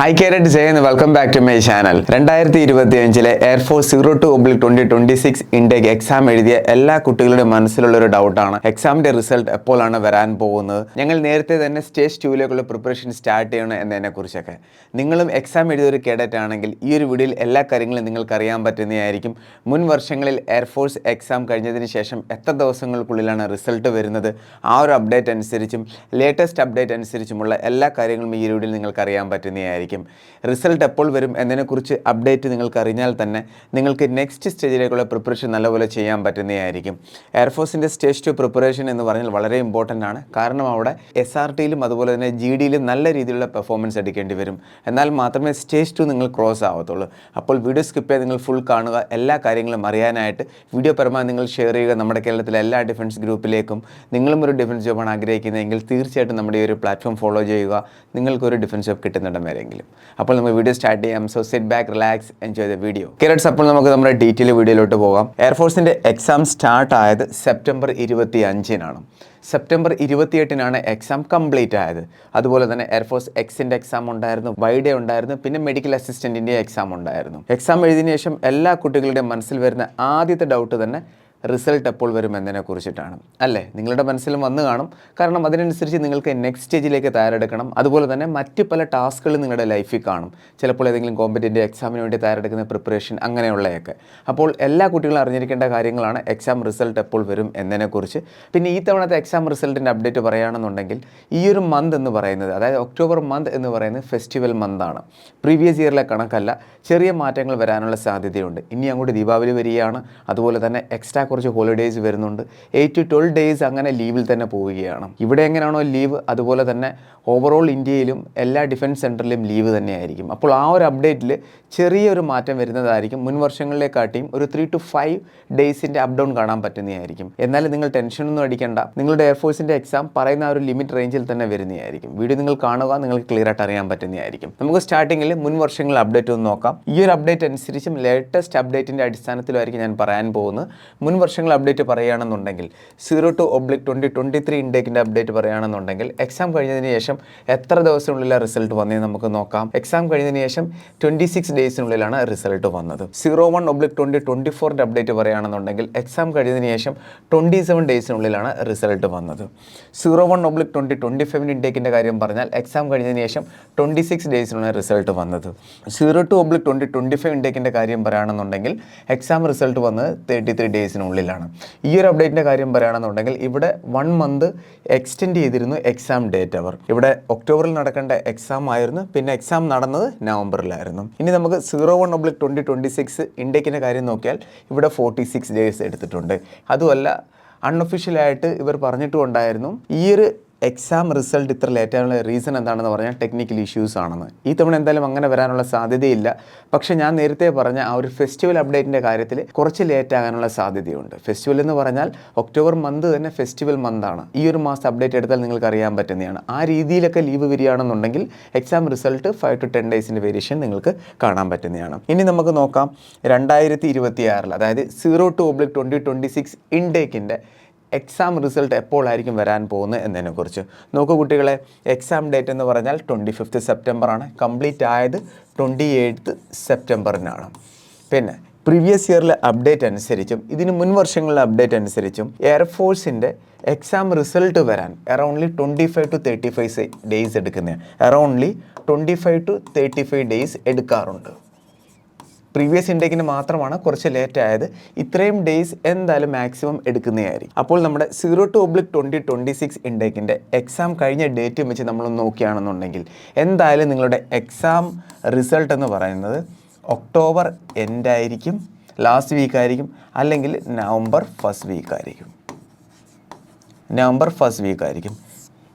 Hi carat എന്ന് welcome back to my channel രണ്ടായിരത്തി ഇരുപത്തി അഞ്ചിലെ air force zero two oblique twenty twenty six intake exam എഴുതിയ എല്ലാ കുട്ടികളുടെ മനസ്സിലുള്ള ഒരു ഡൗട്ടാണ് എക്സാമിന്റെ റിസൾട്ട് എപ്പോഴാണ് വരാൻ പോകുന്നത്? ഞങ്ങൾ നേരത്തെ തന്നെ സ്റ്റേജ് ടൂവിലേക്കുള്ള പ്രിപ്പറേഷൻ സ്റ്റാർട്ട് ചെയ്യണം എന്നതിനെ കുറിച്ചൊക്കെ നിങ്ങളും എക്സാം എഴുതിയ ഒരു കേഡറ്റ് ആണെങ്കിൽ ഈ ഒരു വീഡിയോയിൽ എല്ലാ കാര്യങ്ങളും നിങ്ങൾക്ക് അറിയാൻ പറ്റുന്നതായിരിക്കും. മുൻ വർഷങ്ങളിൽ എയർഫോഴ്സ് എക്സാം കഴിഞ്ഞതിന് ശേഷം എത്ര ദിവസങ്ങൾക്കുള്ളിലാണ് റിസൾട്ട് വരുന്നത്? ആ ഒരു അപ്ഡേറ്റ് അനുസരിച്ചും ലേറ്റസ്റ്റ് അപ്ഡേറ്റ് അനുസരിച്ചുമുള്ള എല്ലാ കാര്യങ്ങളും ഈ ഒരു വീഡിയോയിൽ നിങ്ങൾക്ക് അറിയാൻ പറ്റുന്നതായിരിക്കും. റിസൾട്ട് എപ്പോൾ വരും എന്നതിനെക്കുറിച്ച് അപ്ഡേറ്റ് നിങ്ങൾക്ക് അറിഞ്ഞാൽ തന്നെ നിങ്ങൾക്ക് നെക്സ്റ്റ് സ്റ്റേജിലേക്കുള്ള പ്രിപ്പറേഷൻ നല്ലപോലെ ചെയ്യാൻ പറ്റുന്നതായിരിക്കും. എയർഫോഴ്സിന്റെ സ്റ്റേജ് ടു പ്രിപ്പറേഷൻ എന്ന് പറഞ്ഞാൽ വളരെ ഇമ്പോർട്ടന്റ് ആണ്. കാരണം അവിടെ എസ് ആർ ടിയിലും അതുപോലെ തന്നെ ജി ഡിയിലും നല്ല രീതിയിലുള്ള പെർഫോമൻസ് എടുക്കേണ്ടി വരും. എന്നാൽ മാത്രമേ സ്റ്റേജ് ടു നിങ്ങൾ ക്രോസ് ആവത്തുള്ളൂ. അപ്പോൾ വീഡിയോ സ്കിപ്പ് ചെയ്ത് നിങ്ങൾ ഫുൾ കാണുക. എല്ലാ കാര്യങ്ങളും അറിയാനായിട്ട് വീഡിയോ പരമാവധി നിങ്ങൾ ഷെയർ ചെയ്യുക. നമ്മുടെ കേരളത്തിലെ എല്ലാ ഡിഫൻസ് ഗ്രൂപ്പിലേക്കും നിങ്ങളും ഒരു ഡിഫൻസ് ജോബാണ് ആഗ്രഹിക്കുന്നതെങ്കിൽ തീർച്ചയായിട്ടും നമ്മുടെ ഈ ഒരു പ്ലാറ്റ്ഫോം ഫോളോ ചെയ്യുക. നിങ്ങൾക്കൊരു ഡിഫൻസ് ജോബ് കിട്ടുന്നുണ്ടെന്ന് വരെയെങ്കിലും അപ്പോൾ നമുക്ക് വീഡിയോ സ്റ്റാർട്ട് ചെയ്യാം. So sit back relax enjoy the video കേരറ്റ്സ് അപ്പോൾ നമുക്ക് നമ്മുടെ ഡീറ്റെയിൽ വീഡിയോയിലോട്ട് പോകാം. എയർഫോഴ്സിന്റെ എക്സാം സ്റ്റാർട്ട് ആയത് സെപ്റ്റംബർ ഇരുപത്തി അഞ്ചിനാണ് സെപ്റ്റംബർ ഇരുപത്തിയെട്ടിനാണ് എക്സാം കംപ്ലീറ്റ് ആയത്. അതുപോലെ തന്നെ എയർഫോഴ്സ് എക്സിന്റെ എക്സാം ഉണ്ടായിരുന്നു വൈഡേ ഉണ്ടായിരുന്നു പിന്നെ മെഡിക്കൽ അസിസ്റ്റന്റിന്റെ എക്സാം ഉണ്ടായിരുന്നു. എക്സാം എഴുതിയതിനു ശേഷം എല്ലാ കുട്ടികളുടെയും മനസ്സിൽ വരുന്ന ആദ്യത്തെ ഡൗട്ട് തന്നെ റിസൾട്ട് എപ്പോൾ വരും എന്നതിനെ കുറിച്ചിട്ടാണ്. അല്ലേ? നിങ്ങളുടെ മനസ്സിലും വന്നു കാണും. കാരണം അതിനനുസരിച്ച് നിങ്ങൾക്ക് നെക്സ്റ്റ് സ്റ്റേജിലേക്ക് തയ്യാറെടുക്കണം. അതുപോലെ തന്നെ മറ്റ് പല ടാസ്കുകൾ നിങ്ങളുടെ ലൈഫിൽ കാണും. ചിലപ്പോൾ ഏതെങ്കിലും കോമ്പറ്റന്റ് എക്സാമിന് വേണ്ടി തയ്യാറെടുക്കുന്ന പ്രിപ്പറേഷൻ അങ്ങനെയുള്ളതൊക്കെ അപ്പോൾ എല്ലാ കുട്ടികളും അറിഞ്ഞിരിക്കേണ്ട കാര്യങ്ങളാണ് എക്സാം റിസൾട്ട് എപ്പോൾ വരും എന്നതിനെക്കുറിച്ച് പിന്നെ ഈ തവണത്തെ എക്സാം റിസൾട്ടിന്റെ അപ്ഡേറ്റ് പറയുകയാണെന്നുണ്ടെങ്കിൽ ഈ ഒരു മന്ത് എന്ന് പറയുന്നത് അതായത് ഒക്ടോബർ മന്ത് എന്ന് പറയുന്നത് ഫെസ്റ്റിവൽ മന്താണ് പ്രീവിയസ് ഇയറിലെ കണക്കല്ല ചെറിയ മാറ്റങ്ങൾ വരാനുള്ള സാധ്യതയുണ്ട്. ഇനി അങ്ങോട്ട് ദീപാവലി വരികയാണ്. അതുപോലെ തന്നെ എക്സ്ട്രാ കുറച്ച് ഹോളിഡേയ്സ് വരുന്നുണ്ട്. എയ്റ്റ് ടു ട്വൽവ് ഡേയ്സ് അങ്ങനെ ലീവിൽ തന്നെ പോവുകയാണ്. ഇവിടെ എങ്ങനെയാണോ ലീവ് അതുപോലെ തന്നെ ഓവറോൾ ഇന്ത്യയിലും എല്ലാ ഡിഫൻസ് സെന്ററിലും ലീവ് തന്നെയായിരിക്കും. അപ്പോൾ ആ ഒരു അപ്ഡേറ്റിൽ ചെറിയൊരു മാറ്റം വരുന്നതായിരിക്കും. മുൻ വർഷങ്ങളിലേക്കാട്ടിയും ഒരു ത്രീ ടു ഫൈവ് ഡേയ്സിന്റെ അപ് ഡൗൺ കാണാൻ പറ്റുന്നതായിരിക്കും. എന്നാലും നിങ്ങൾ ടെൻഷനൊന്നും അടിക്കേണ്ട. നിങ്ങളുടെ എയർഫോഴ്സിന്റെ എക്സാം പറയുന്ന ആ ഒരു ലിമിറ്റ് റേഞ്ചിൽ തന്നെ വരുന്നതായിരിക്കും. വീഡിയോ നിങ്ങൾ കാണുക നിങ്ങൾക്ക് ക്ലിയർ ആയിട്ട് അറിയാൻ പറ്റുന്നതായിരിക്കും. നമുക്ക് സ്റ്റാർട്ടിങ്ങിൽ മുൻ വർഷങ്ങളിൽ അപ്ഡേറ്റ് ഒന്ന് നോക്കാം. ഈ ഒരു അപ്ഡേറ്റ് അനുസരിച്ചും ലേറ്റസ്റ്റ് അപ്ഡേറ്റിന്റെ അടിസ്ഥാനത്തിലായിരിക്കും ഞാൻ പറയാൻ പോകുന്നത്. മുൻ വർഷങ്ങൾ അപ്ഡേറ്റ് പറയുകയാണെന്നുണ്ടെങ്കിൽ zero two oblique twenty twenty three ഇൻഡേക്കിന്റെ update പറയുകയാണെന്നുണ്ടെങ്കിൽ എക്സാം കഴിഞ്ഞതിന് ശേഷം എത്ര ദിവസത്തിനുള്ളിൽ റിസൾട്ട് വന്നേ നമുക്ക് നോക്കാം. എക്സാം കഴിഞ്ഞതിന് ശേഷം ട്വന്റി സിക്സ് ഡേയ്സിനുള്ളിലാണ് റിസൾട്ട് വന്നത്. Zero one oblique twenty twenty ഫോറിന്റെ അപ്ഡേറ്റ് പറയുകയാണെന്നുണ്ടെങ്കിൽ എക്സാം കഴിഞ്ഞതിന് ശേഷം ട്വന്റി സെവൻ ഡേയ്സിനുള്ളിലാണ് റിസൾട്ട് വന്നത് zero one oblique twenty twenty ഫൈവിന്റെ ഇൻഡേക്കിന്റെ കാര്യം പറഞ്ഞാൽ എക്സാം കഴിഞ്ഞതിന് ശേഷം ട്വന്റി സിക്സ് ഡേയ്സിനുള്ള റിസൾട്ട് വന്നത്. Zero two oblique twenty twenty five ഇൻഡേക്കിന്റെ കാര്യം പറയുകയാണെന്നുണ്ടെങ്കിൽ എക്സാം റിസൾട്ട് വന്നത് തേർട്ടി ത്രീ ഡേയ്സിനുള്ളിലാണ് ഈ ഒരു അപ്ഡേറ്റിന്റെ കാര്യം പറയുകയാണെന്നുണ്ടെങ്കിൽ ഇവിടെ വൺ മന്ത് എക്സ്റ്റെൻഡ് ചെയ്തിരുന്നു എക്സാം ഡേറ്റ് അവർ ഇവിടെ ഒക്ടോബറിൽ നടക്കേണ്ട എക്സാം ആയിരുന്നു. പിന്നെ എക്സാം നടന്നത് നവംബറിലായിരുന്നു ഇനി നമുക്ക് zero one oblique twenty twenty six ഇൻഡേക്കിന്റെ കാര്യം നോക്കിയാൽ ഇവിടെ ഫോർട്ടി സിക്സ് ഡേയ്സ് എടുത്തിട്ടുണ്ട്. അതുമല്ല അൺഒഫീഷ്യലായിട്ട് ഇവർ പറഞ്ഞിട്ടുണ്ടായിരുന്നു ഈ ഒരു എക്സാം റിസൾട്ട് ഇത്ര ലേറ്റ് ആകാനുള്ള റീസൺ എന്താണെന്ന് പറഞ്ഞാൽ ടെക്നിക്കൽ ഇഷ്യൂസ് ആണെന്ന്. ഈ തവണ എന്തായാലും അങ്ങനെ വരാനുള്ള സാധ്യതയില്ല. പക്ഷേ ഞാൻ നേരത്തെ പറഞ്ഞ ആ ഒരു ഫെസ്റ്റിവൽ അപ്ഡേറ്റിന്റെ കാര്യത്തിൽ കുറച്ച് ലേറ്റ് ആകാനുള്ള സാധ്യതയുണ്ട്. ഫെസ്റ്റിവൽ എന്ന് പറഞ്ഞാൽ ഒക്ടോബർ മന്ത് തന്നെ ഫെസ്റ്റിവൽ മന്താണ് ഈ ഒരു മാസം അപ്ഡേറ്റ് എടുത്താൽ നിങ്ങൾക്ക് അറിയാൻ പറ്റുന്നതാണ്. ആ രീതിയിലൊക്കെ ലീവ് വരികയാണെന്നുണ്ടെങ്കിൽ exam result five to ten ഡേയ്സിന്റെ variation നിങ്ങൾക്ക് കാണാൻ പറ്റുന്നതാണ്. ഇനി നമുക്ക് നോക്കാം. രണ്ടായിരത്തി ഇരുപത്തി ആറിൽ അതായത് zero two oblique twenty twenty six ഇൻടേക്കിന്റെ exam result എപ്പോഴായിരിക്കും വരാൻ പോകുന്നത് എന്നതിനെക്കുറിച്ച്. നോക്കൂ കുട്ടികളെ എക്സാം ഡേറ്റ് എന്ന് പറഞ്ഞാൽ ട്വന്റി ഫിഫ്ത്ത് സെപ്റ്റംബറാണ് കംപ്ലീറ്റ് ആയത് ട്വന്റി എയ്ത്ത് സെപ്റ്റംബറിനാണ് പിന്നെ പ്രീവിയസ് ഇയറിലെ അപ്ഡേറ്റ് അനുസരിച്ചും ഇതിന് മുൻ വർഷങ്ങളിലെ അപ്ഡേറ്റ് അനുസരിച്ചും എയർഫോഴ്സിന്റെ എക്സാം റിസൾട്ട് വരാൻ aroundly twenty five to thirty five days എടുക്കുന്നതാണ്. Aroundly twenty five to thirty five days എടുക്കാറുണ്ട്. പ്രീവിയസ് ഇൻടേക്കിന് മാത്രമാണ് കുറച്ച് ലേറ്റ് ആയത്. ഇത്രയും ഡേയ്സ് എന്തായാലും മാക്സിമം എടുക്കുന്നതായിരിക്കും. അപ്പോൾ നമ്മുടെ zero two oblique twenty twenty six ഇൻടേക്കിന്റെ exam കഴിഞ്ഞ ഡേറ്റ് വെച്ച് നമ്മൾ നോക്കുകയാണെന്നുണ്ടെങ്കിൽ എന്തായാലും നിങ്ങളുടെ എക്സാം റിസൾട്ട് എന്ന് പറയുന്നത് ഒക്ടോബർ എൻഡ് ആയിരിക്കും ലാസ്റ്റ് വീക്ക് ആയിരിക്കും അല്ലെങ്കിൽ നവംബർ ഫസ്റ്റ് വീക്ക് ആയിരിക്കും. നവംബർ ഫസ്റ്റ് വീക്ക് ആയിരിക്കും.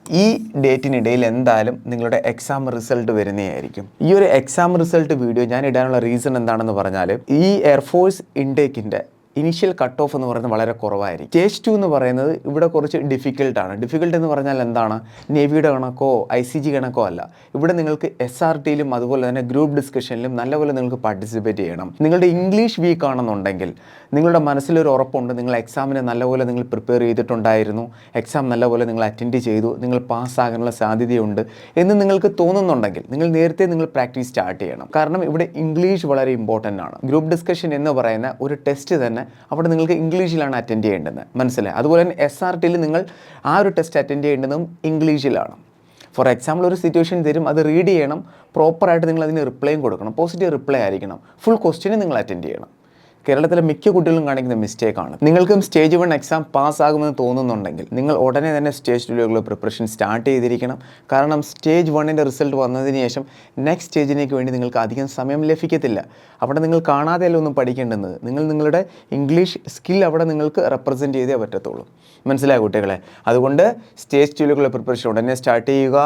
ഈ ഡേറ്റിനിടയിൽ എന്തായാലും നിങ്ങളുടെ എക്സാം റിസൾട്ട് വരുന്നതായിരിക്കും. ഈ ഒരു എക്സാം റിസൾട്ട് വീഡിയോ ഞാൻ ഇടാനുള്ള റീസൺ എന്താണെന്ന് പറഞ്ഞാൽ ഈ എയർഫോഴ്സ് ഇൻടേക്കിന്റെ ഇനീഷ്യൽ കട്ട് ഓഫ് എന്ന് പറയുന്നത് വളരെ കുറവായിരിക്കും. സ്റ്റേജ് ടു എന്ന് പറയുന്നത് ഇവിടെ കുറച്ച് ഡിഫിക്കൽട്ടാണ് ഡിഫിക്കൽട്ട് എന്ന് പറഞ്ഞാൽ എന്താണ്? നേവിയുടെ കണക്കോ ഐ സി ജി കണക്കോ അല്ല. ഇവിടെ നിങ്ങൾക്ക് എസ് ആർ ടിയിലും അതുപോലെ തന്നെ ഗ്രൂപ്പ് ഡിസ്കഷനിലും നല്ലപോലെ നിങ്ങൾക്ക് പാർട്ടിസിപ്പേറ്റ് ചെയ്യണം. നിങ്ങളുടെ ഇംഗ്ലീഷ് വീക്ക് ആണെന്നുണ്ടെങ്കിൽ നിങ്ങളുടെ മനസ്സിലൊരു ഉറപ്പുണ്ട്. നിങ്ങൾ എക്സാമിനെ നല്ലപോലെ നിങ്ങൾ പ്രിപ്പയർ ചെയ്തിട്ടുണ്ടായിരുന്നു. എക്സാം നല്ലപോലെ നിങ്ങൾ അറ്റൻഡ് ചെയ്തു. നിങ്ങൾ പാസ്സാകാനുള്ള സാധ്യതയുണ്ട് എന്ന് നിങ്ങൾക്ക് തോന്നുന്നുണ്ടെങ്കിൽ നിങ്ങൾ നേരത്തെ നിങ്ങൾ പ്രാക്ടീസ് സ്റ്റാർട്ട് ചെയ്യണം. കാരണം ഇവിടെ ഇംഗ്ലീഷ് വളരെ ഇമ്പോർട്ടന്റ് ആണ്. ഗ്രൂപ്പ് ഡിസ്കഷൻ എന്ന് പറയുന്ന ഒരു ടെസ്റ്റ് തന്നെ അവിടെ നിങ്ങൾക്ക് ഇംഗ്ലീഷിലാണ് അറ്റൻഡ് ചെയ്യേണ്ടത്. മനസ്സിലായി? അതുപോലെ തന്നെ എസ് ആർ ടിയിൽ നിങ്ങൾ ആ ഒരു ടെസ്റ്റ് അറ്റൻഡ് ചെയ്യേണ്ടതും ഇംഗ്ലീഷിലാണ്. ഫോർ എക്സാമ്പിൾ ഒരു സിറ്റുവേഷൻ തരും അത് റീഡ് ചെയ്യണം പ്രോപ്പറായിട്ട് നിങ്ങൾ അതിന് റിപ്ലൈയും കൊടുക്കണം. പോസിറ്റീവ് റിപ്ലൈ ആയിരിക്കണം. ഫുൾ ക്വസ്റ്റ്യനും നിങ്ങൾ അറ്റൻഡ് ചെയ്യണം. കേരളത്തിലെ മിക്ക കുട്ടികളും കാണിക്കുന്ന മിസ്റ്റേക്കാണ് നിങ്ങൾക്കും സ്റ്റേജ് വൺ എക്സാം പാസ്സാകുമെന്ന് തോന്നുന്നുണ്ടെങ്കിൽ നിങ്ങൾ ഉടനെ തന്നെ സ്റ്റേജ് ടുവിലുള്ള പ്രിപ്പറേഷൻ സ്റ്റാർട്ട് ചെയ്തിരിക്കണം. കാരണം സ്റ്റേജ് വണ്ണിന്റെ റിസൾട്ട് വന്നതിന് ശേഷം നെക്സ്റ്റ് സ്റ്റേജിലേക്ക് വേണ്ടി നിങ്ങൾക്ക് അധികം സമയം ലഭിക്കത്തില്ല. അവിടെ നിങ്ങൾ കാണാതെയല്ല ഒന്നും പഠിക്കേണ്ടുന്നത്. നിങ്ങൾ നിങ്ങളുടെ ഇംഗ്ലീഷ് സ്കിൽ അവിടെ നിങ്ങൾക്ക് റെപ്രസെന്റ് ചെയ്തേ പറ്റത്തുള്ളൂ. മനസ്സിലായ കുട്ടികളെ? അതുകൊണ്ട് സ്റ്റേജ് ടുവിലേക്കുള്ള പ്രിപ്പറേഷൻ ഉടനെ സ്റ്റാർട്ട് ചെയ്യുക.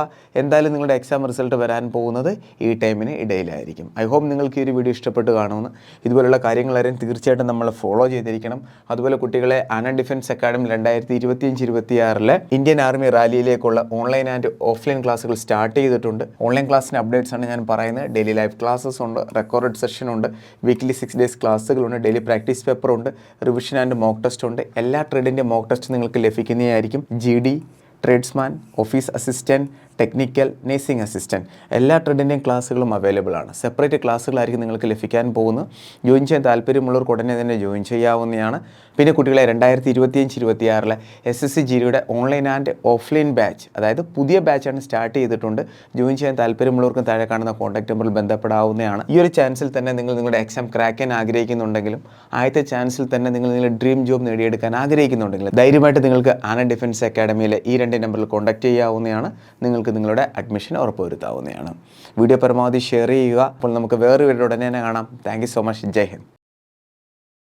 എന്തായാലും നിങ്ങളുടെ എക്സാം റിസൾട്ട് വരാൻ പോകുന്നത് ഈ ടൈമിന് ഇടയിലായിരിക്കും. ഐ ഹോപ്പ് നിങ്ങൾക്ക് ഈ ഒരു വീഡിയോ ഇഷ്ടപ്പെട്ട് കാണുമെന്ന്. ഇതുപോലുള്ള കാര്യങ്ങളാരും തീർച്ചയായിട്ടും നമ്മൾ ഫോളോ ചെയ്തിരിക്കണം. അതുപോലെ കുട്ടികളെ ആന ഡിഫൻസ് അക്കാഡമി രണ്ടായിരത്തി ഇരുപത്തിയഞ്ച് ഇരുപത്തിയാറിലെ ഇന്ത്യൻ ആർമി റാലിയിലേക്കുള്ള ഓൺലൈൻ ആൻഡ് ഓഫ്ലൈൻ ക്ലാസ്സുകൾ സ്റ്റാർട്ട് ചെയ്തിട്ടുണ്ട്. ഓൺലൈൻ ക്ലാസ്സിന്റെ അപ്ഡേറ്റ്സ് ആണ് ഞാൻ പറയുന്നത്. ഡെയിലി ലൈവ് ക്ലാസ്സസ് ഉണ്ട് റെക്കോർഡ് സെഷൻ ഉണ്ട് വീക്ക്ലി സിക്സ് ഡേയ്സ് ക്ലാസ്സുകളുണ്ട് ഡെയിലി പ്രാക്ടീസ് പേപ്പർ ഉണ്ട് റിവിഷൻ ആൻഡ് മോക്ക് ടെസ്റ്റ് ഉണ്ട്. എല്ലാ ട്രേഡിന്റെ മോക്ക് ടെസ്റ്റ് നിങ്ങൾക്ക് ലഭിക്കുന്നതായിരിക്കും. G D tradesman office assistant technical nursing assistant എല്ലാ ട്രെഡിന്റെയും ക്ലാസ്സുകളും അവൈലബിൾ ആണ്. സെപ്പറേറ്റ് ക്ലാസ്സുകളായിരിക്കും നിങ്ങൾക്ക് ലഭിക്കാൻ പോകുന്നത്. ജോയിൻ ചെയ്യാൻ താല്പര്യമുള്ളവർക്ക് ഉടനെ തന്നെ ജോയിൻ ചെയ്യാവുന്നതാണ്. പിന്നെ കുട്ടികളെ രണ്ടായിരത്തി ഇരുപത്തിയഞ്ച് ഇരുപത്തിയാറിലെ എസ് എസ് സി ജിയുടെ ഓൺലൈൻ ആൻഡ് ഓഫ്ലൈൻ ബാച്ച് അതായത് പുതിയ ബാച്ചാണ് സ്റ്റാർട്ട് ചെയ്തിട്ടുണ്ട്. ജോയിൻ ചെയ്യാൻ താല്പര്യമുള്ളവർക്കും താഴെ കാണുന്ന കോൺടാക്ട് നമ്പറിൽ ബന്ധപ്പെടാവുന്നതാണ്. ഈ ഒരു ചാൻസിൽ തന്നെ നിങ്ങൾ നിങ്ങളുടെ എക്സാം ക്രാക്ക് ചെയ്യാൻ ആഗ്രഹിക്കുന്നുണ്ടെങ്കിലും ആദ്യത്തെ ചാൻസിൽ തന്നെ നിങ്ങൾ നിങ്ങളുടെ ഡ്രീം ജോബ് നേടിയെടുക്കാൻ ആഗ്രഹിക്കുന്നുണ്ടെങ്കിൽ ധൈര്യമായിട്ട് നിങ്ങൾക്ക് ആന ഡിഫൻസ് അക്കാഡമിയിലെ ഈ രണ്ട് നമ്പറിൽ കോൺടാക്ട് ചെയ്യാവുന്നതാണ്. നിങ്ങൾക്ക് നിങ്ങളുടെ അഡ്മിഷൻ ഉറപ്പുവരുത്താവുന്നതാണ്. വീഡിയോ പരമാവധി ഷെയർ ചെയ്യുക. അപ്പോൾ നമുക്ക് വേറെ വീഡിയോ ഉടനെ തന്നെ കാണാം. Thank so much Jai Hind.